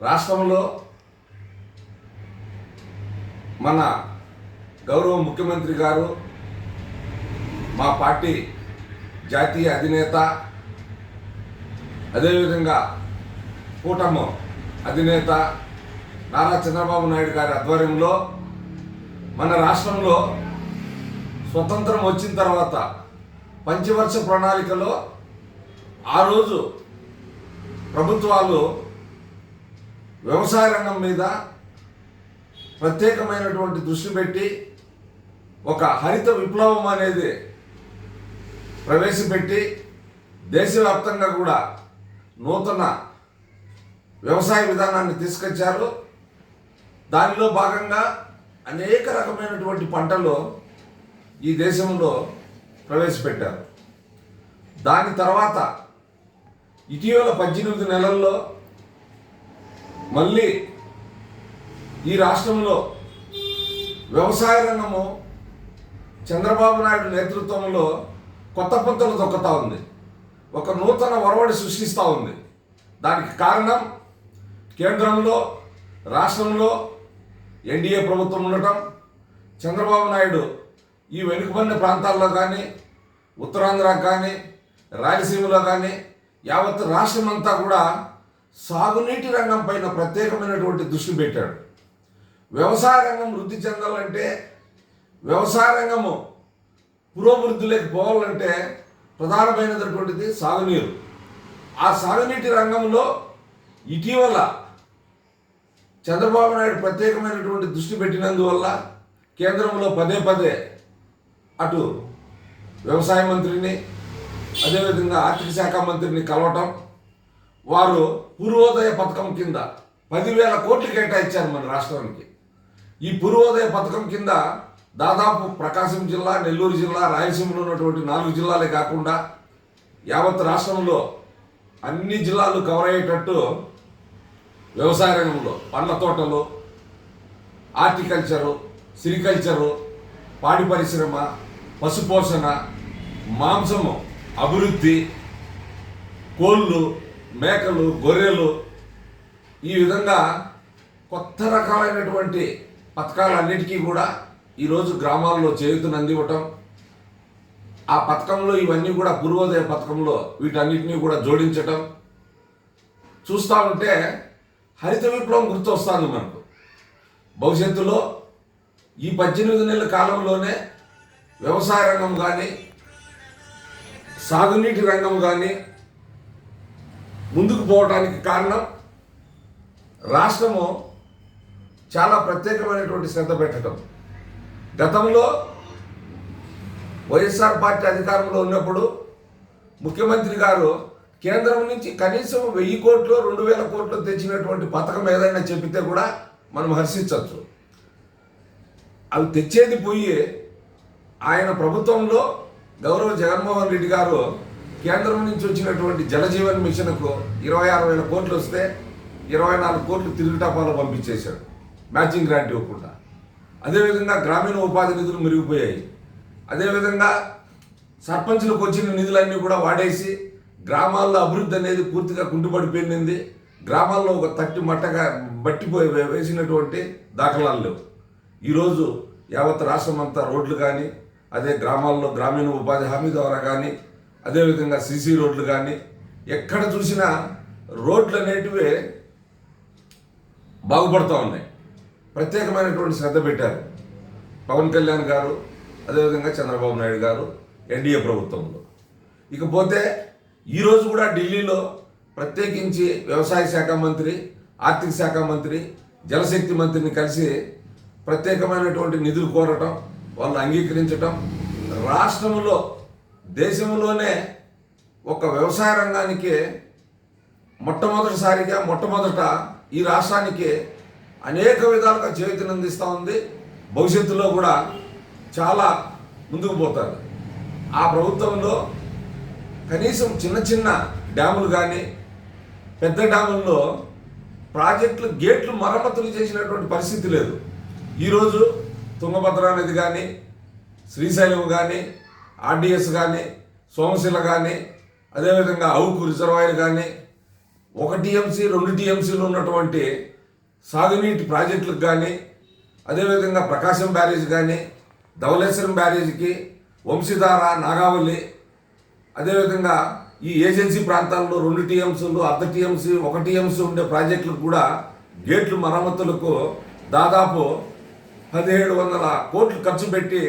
రాష్ట్రంలో మన గౌరవ ముఖ్యమంత్రి గారు మా పార్టీ జాతీయ అధినేత అదేవిధంగా కూటమి అధినేత నారా చంద్రబాబు నాయుడు గారి ఆధ్వర్యంలో మన రాష్ట్రంలో స్వతంత్రం వచ్చిన తర్వాత పంచవర్ష ప్రణాళికలో ఆ రోజు ప్రభుత్వాలు వ్యవసాయ రంగం మీద ప్రత్యేకమైనటువంటి దృష్టి పెట్టి ఒక హరిత విప్లవం అనేది ప్రవేశపెట్టి దేశవ్యాప్తంగా కూడా నూతన వ్యవసాయ విధానాన్ని తీసుకొచ్చారు. దానిలో భాగంగా అనేక రకమైనటువంటి పంటలు ఈ దేశంలో ప్రవేశపెట్టారు. దాని తర్వాత ఇటీవల పద్దెనిమిది నెలల్లో మళ్ళీ ఈ రాష్ట్రంలో వ్యవసాయ రంగము చంద్రబాబు నాయుడు నేతృత్వంలో కొత్త పంతలు దొక్కుతూ ఉంది. ఒక నూతన ఒరవడి సృష్టిస్తూ ఉంది. దానికి కారణం కేంద్రంలో రాష్ట్రంలో ఎన్డీఏ ప్రభుత్వం ఉండటం. చంద్రబాబు నాయుడు ఈ వెనుకబడిన ప్రాంతాల్లో కానీ ఉత్తరాంధ్ర కానీ రాయలసీమలో కానీ యావత్ రాష్ట్రం అంతా కూడా సాగునీటి రంగం పైన ప్రత్యేకమైనటువంటి దృష్టి పెట్టాడు. వ్యవసాయ రంగం వృద్ధి చెందాలంటే వ్యవసాయ రంగము పురోభివృద్ధిలోకి పోవాలంటే ప్రధానమైనటువంటిది సాగునీరు. ఆ సాగునీటి రంగంలో ఇటీవల చంద్రబాబు నాయుడు ప్రత్యేకమైనటువంటి దృష్టి పెట్టినందువల్ల కేంద్రంలో పదే పదే అటు వ్యవసాయ మంత్రిని అదేవిధంగా ఆర్థిక శాఖ మంత్రిని కలవటం వారు పూర్వోదయ పథకం కింద పదివేల కోట్లు కేటాయించారు మన రాష్ట్రానికి. ఈ పూర్వోదయ పథకం కింద దాదాపు ప్రకాశం జిల్లా నెల్లూరు జిల్లా రాయలసీమలో ఉన్నటువంటి నాలుగు జిల్లాలే కాకుండా యావత్ రాష్ట్రంలో అన్ని జిల్లాలు కవర్ అయ్యేటట్టు వ్యవసాయ రంగంలో పండ్ల తోటలు హార్టికల్చరు సిరికల్చరు పాడి పరిశ్రమ పశుపోషణ మాంసము అభివృద్ధి కోళ్ళు మేకలు గొర్రెలు ఈ విధంగా కొత్త రకాలైనటువంటి పథకాలన్నిటికీ కూడా ఈరోజు గ్రామాల్లో చేయుతుని అందివ్వటం ఆ పథకంలో ఇవన్నీ కూడా పూర్వోదయ పథకంలో వీటన్నిటినీ కూడా జోడించటం. చూస్తూ ఉంటే హరిత విప్లవం గుర్తొస్తుంది మనకు. భవిష్యత్తులో ఈ పద్దెనిమిది నెలల కాలంలోనే వ్యవసాయ రంగం కానీ సాగునీటి రంగం కానీ ముందుకు పోవడానికి కారణం రాష్ట్రము చాలా ప్రత్యేకమైనటువంటి శ్రద్ధ పెట్టడం. గతంలో వైఎస్ఆర్ పార్టీ అధికారంలో ఉన్నప్పుడు ముఖ్యమంత్రి గారు కేంద్రం నుంచి కనీసం వెయ్యి కోట్లు రెండు వేల కోట్లు తెచ్చినటువంటి పథకం ఏదైనా చెప్పితే కూడా మనం హర్షించవచ్చు. అవి తెచ్చేది పోయి ఆయన ప్రభుత్వంలో గౌరవ జగన్మోహన్ రెడ్డి గారు కేంద్రం నుంచి వచ్చినటువంటి జలజీవన్ మిషన్కు ఇరవై ఆరు వేల కోట్లు వస్తే ఇరవై నాలుగు కోట్లు తిరుగు టపాలో పంపించేశాడు మ్యాచింగ్ గ్రాంట్ ఇవ్వకుండా. అదేవిధంగా గ్రామీణ ఉపాధి నిధులు మెరిగిపోయాయి. అదేవిధంగా సర్పంచులకు వచ్చిన నిధులన్నీ కూడా వాడేసి గ్రామాల్లో అభివృద్ధి అనేది పూర్తిగా కుంటుపడిపోయింది గ్రామాల్లో ఒక తట్టి మట్టగా బట్టిపోయి వేసినటువంటి దాఖలాలు లేవు. ఈరోజు యావత్ రాష్ట్రం అంతా రోడ్లు కానీ అదే గ్రామాల్లో గ్రామీణ ఉపాధి హామీ ద్వారా కానీ అదేవిధంగా సీసీ రోడ్లు కానీ ఎక్కడ చూసినా రోడ్లు అనేటివే బాగుపడుతూ ఉన్నాయి. ప్రత్యేకమైనటువంటి శ్రద్ధ పెట్టారు. పవన్ కళ్యాణ్ గారు అదేవిధంగా చంద్రబాబు నాయుడు గారు ఎన్డీఏ ప్రభుత్వంలో. ఇకపోతే ఈరోజు కూడా ఢిల్లీలో ప్రత్యేకించి వ్యవసాయ శాఖ మంత్రి ఆర్థిక శాఖ మంత్రి జలశక్తి మంత్రిని కలిసి ప్రత్యేకమైనటువంటి నిధులు కోరటం వాళ్ళు అంగీకరించటం రాష్ట్రంలో దేశంలోనే ఒక వ్యవసాయ రంగానికి మొట్టమొదటిసారిగా మొట్టమొదట ఈ రాష్ట్రానికి అనేక విధాలుగా చేతినందిస్తూ ఉంది. భవిష్యత్తులో కూడా చాలా ముందుకు పోతారు. ఆ ప్రభుత్వంలో కనీసం చిన్న చిన్న డ్యాములు కానీ పెద్ద డ్యాముల్లో ప్రాజెక్టులు గేట్లు మరమ్మతులు చేసినటువంటి పరిస్థితి లేదు. ఈరోజు తుంగభద్ర నది కానీ శ్రీశైలం కానీ ఆర్డిఎస్ కానీ సోమశిల కానీ అదేవిధంగా అవుకు రిజర్వాయర్ కానీ ఒక టీఎంసీ రెండు టీఎంసీలు ఉన్నటువంటి సాగునీటి ప్రాజెక్టులకు కానీ అదేవిధంగా ప్రకాశం బ్యారేజ్ కానీ ధవళేశ్వరం బ్యారేజ్కి వంశీధార నాగావళి అదేవిధంగా ఈ ఏజెన్సీ ప్రాంతాల్లో రెండు టీఎంసీలు అర్ధ టీఎంసీ ఒక టీఎంసీ ఉండే ప్రాజెక్టులకు కూడా గేట్లు మరమ్మతులకు దాదాపు పదిహేడు వందల కోట్లు ఖర్చు పెట్టి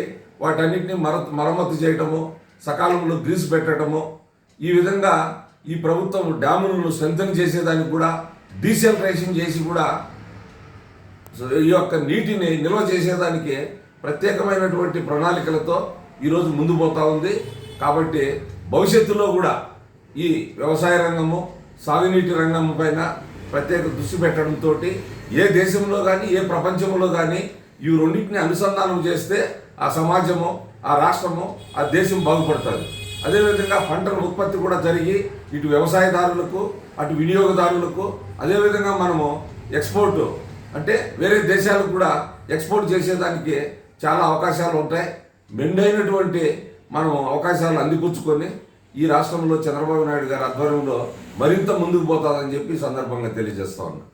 వాటన్నిటిని మర మరమ్మతు చేయటము సకాలంలో గ్రీస్ పెట్టడము ఈ విధంగా ఈ ప్రభుత్వం డ్యాములను స్ట్రెంథన్ చేసేదానికి కూడా డీసెంట్రైజేషన్ చేసి కూడా ఈ యొక్క నీటిని నిల్వ చేసేదానికి ప్రత్యేకమైనటువంటి ప్రణాళికలతో ఈరోజు ముందు పోతా ఉంది. కాబట్టి భవిష్యత్తులో కూడా ఈ వ్యవసాయ రంగము సాగునీటి రంగం పైన ప్రత్యేక దృష్టి పెట్టడంతో ఏ దేశంలో కానీ ఏ ప్రపంచంలో కానీ ఈ రెండింటిని అనుసంధానం చేస్తే ఆ సమాజము ఆ రాష్ట్రము ఆ దేశం బాగుపడుతుంది అదేవిధంగా పంటల ఉత్పత్తి కూడా జరిగి ఇటు వ్యవసాయదారులకు అటు వినియోగదారులకు అదేవిధంగా మనము ఎక్స్పోర్ట్ అంటే వేరే దేశాలకు కూడా ఎక్స్పోర్ట్ చేసేదానికి చాలా అవకాశాలు ఉంటాయి. మెండైనటువంటి మనం అవకాశాలు అందిపుచ్చుకొని ఈ రాష్ట్రంలో చంద్రబాబు నాయుడు గారి ఆధ్వర్యంలో మరింత ముందుకు పోతాదని చెప్పి సందర్భంగా తెలియజేస్తా ఉన్నాను